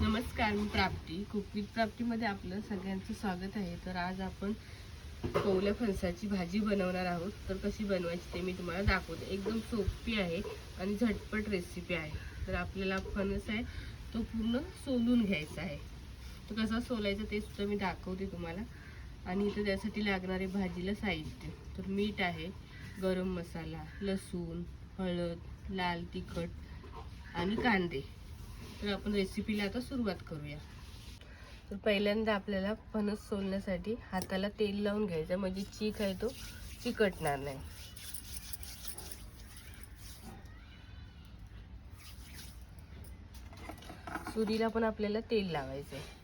नमस्कार मी प्राप्ती. कुकविथ प्राप्तीमध्ये आपलं सगळ्यांचं स्वागत आहे. तर आज आपण कोवल्या फणसाची भाजी बनवणार आहोत. तर कशी बनवायची ते मी तुम्हाला दाखवते. एकदम सोपी आहे आणि झटपट रेसिपी आहे. तर आपल्याला फणस आहे तो पूर्ण सोलून घ्यायचा आहे. तो कसा सोलायचा ते सुद्धा मी दाखवते तुम्हाला. आणि इथं त्यासाठी लागणारे भाजीला साहित्य तर मीठ आहे गरम मसाला लसूण हळद लाल तिखट आणि कांदे. तर आपण रेसिपीला आता सुरुवात करूया. तर पहिल्यांदा आपल्याला फणस सोलण्यासाठी हाताला तेल लावून घ्यायचं म्हणजे चीक आहे तो चिकटणार नाही. सुरीला पण आपल्याला तेल लावायचं आहे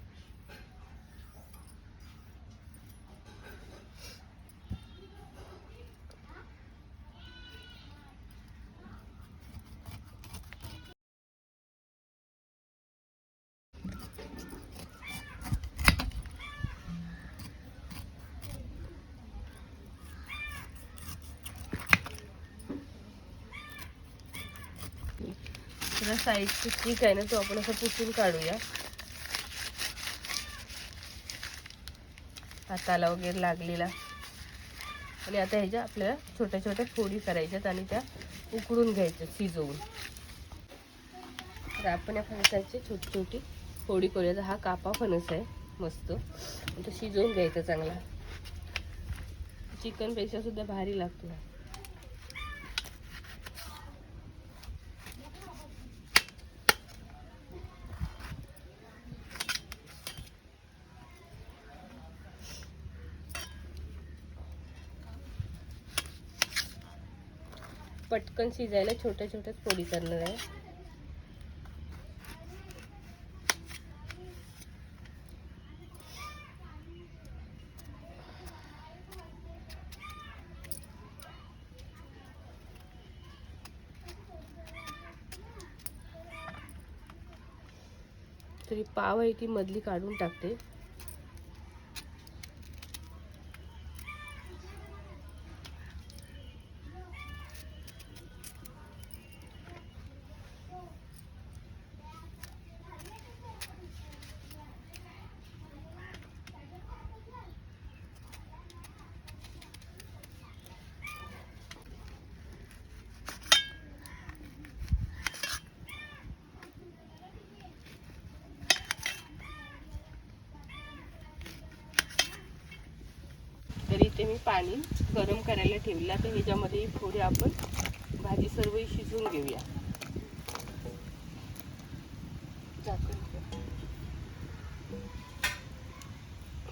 त्याला साईडचं ठीक आहे ना तो आपण असं पुसून काढूया. हाताला वगैरे लागलेला. आणि आता ह्याच्या आपल्याला छोट्या छोट्या फोडी करायच्यात आणि त्या उकडून घ्यायच्या शिजवून. तर आपण या फणसाची छोटी छोटी फोडी करूया तर हा कापा फणस आहे मस्त. तो शिजवून घ्यायचा चांगला. चिकनपेक्षा सुद्धा भारी लागतो. पटकन शिजायला छोट्या छोट्याच पोळी करणार आहे. तरी पाव आहे ती मधली काढून टाकते. इथे मी पाणी गरम करायला ठेवलं. तर ह्याच्यामध्ये थोडी आपण भाजी सर्व शिजवून घेऊया.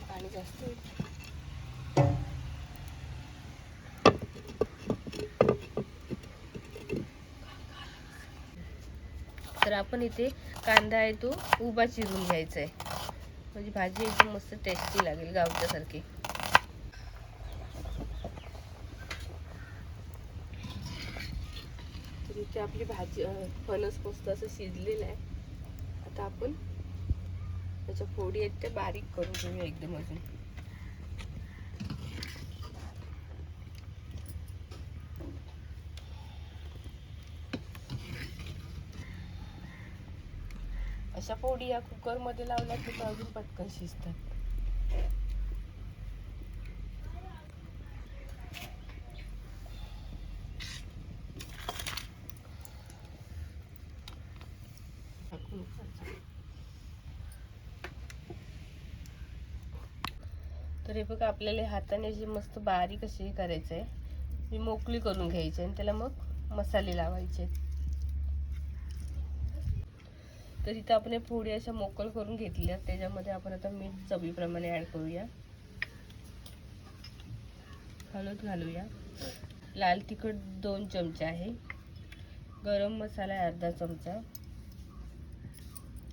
पाणी जास्त तर आपण इथे कांदा आहे तो उभा चिरून घ्यायचा आहे. म्हणजे भाजी एकदम मस्त टेस्टी लागेल गावच्यासारखी. इथे आपली भाजी फणस मस्त असं शिजलेलं आहे. आता आपण त्याच्या फोडी आहेत त्या बारीक करून घेऊया एकदम अजून. अशा फोडी या कुकरमध्ये लावल्या की अजून पटकन शिजतात. तर हे बघा आपल्याला हाताने जे मस्त बारीक असे हे करायचं आहे मी मोकळी करून घ्यायची आणि त्याला मग मसाले लावायचे. तर इथं आपण पोळी अशा मोकळ करून घेतल्या त्याच्यामध्ये आपण आता मीठ चवीप्रमाणे ॲड करूया. हळद घालूया. लाल तिखट दोन चमचे आहे. गरम मसाला अर्धा चमचा.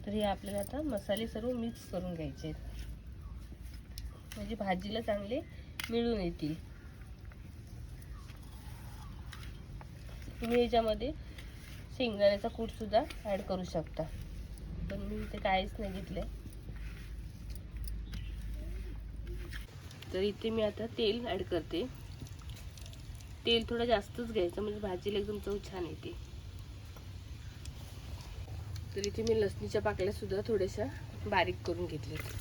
तर हे आपल्याला आता मसाले सर्व मिक्स करून घ्यायचे आहेत. म्हणजे भाजीला चांगले मिळून येतील. तुम्ही याच्यामध्ये शेंगदाण्याचा कूटसुद्धा ॲड करू शकता. पण मी इथे काहीच नाही घेतलं तर इथे मी आता तेल ॲड करते. तेल थोडं जास्तच घ्यायचं म्हणजे भाजीला एकदम चव छान येते. तर इथे मी लसणीच्या पाकळ्या सुद्धा थोड्याशा बारीक करून घेतल्यात.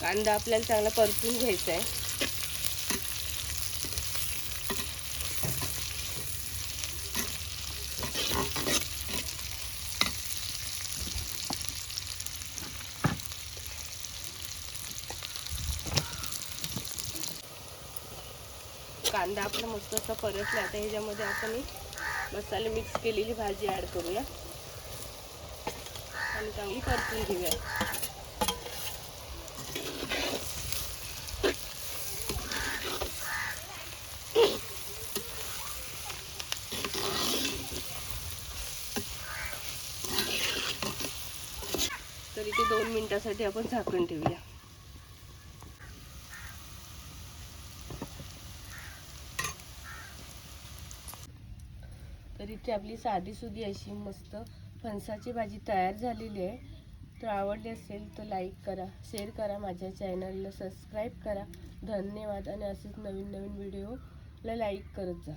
कांदा आपल्याला चांगला परतून घ्यायचा आहे. कांदा आपला मस्त असा परतला आता ह्याच्यामध्ये आपण मसाले मिक्स केलेली भाजी ॲड करूया. आणि चांगली परतून घेऊया. तर इथे दोन मिनिटासाठी आपण झाकण ठेवूया. ती आपली साधीसुधी अशी मस्त फणसाची भाजी तयार झालेली आहे. तर आवडली असेल तर लाईक करा शेअर करा माझ्या चॅनलला सबस्क्राईब करा. धन्यवाद आणि असेच नवीन नवीन व्हिडिओला लाईक करत जा.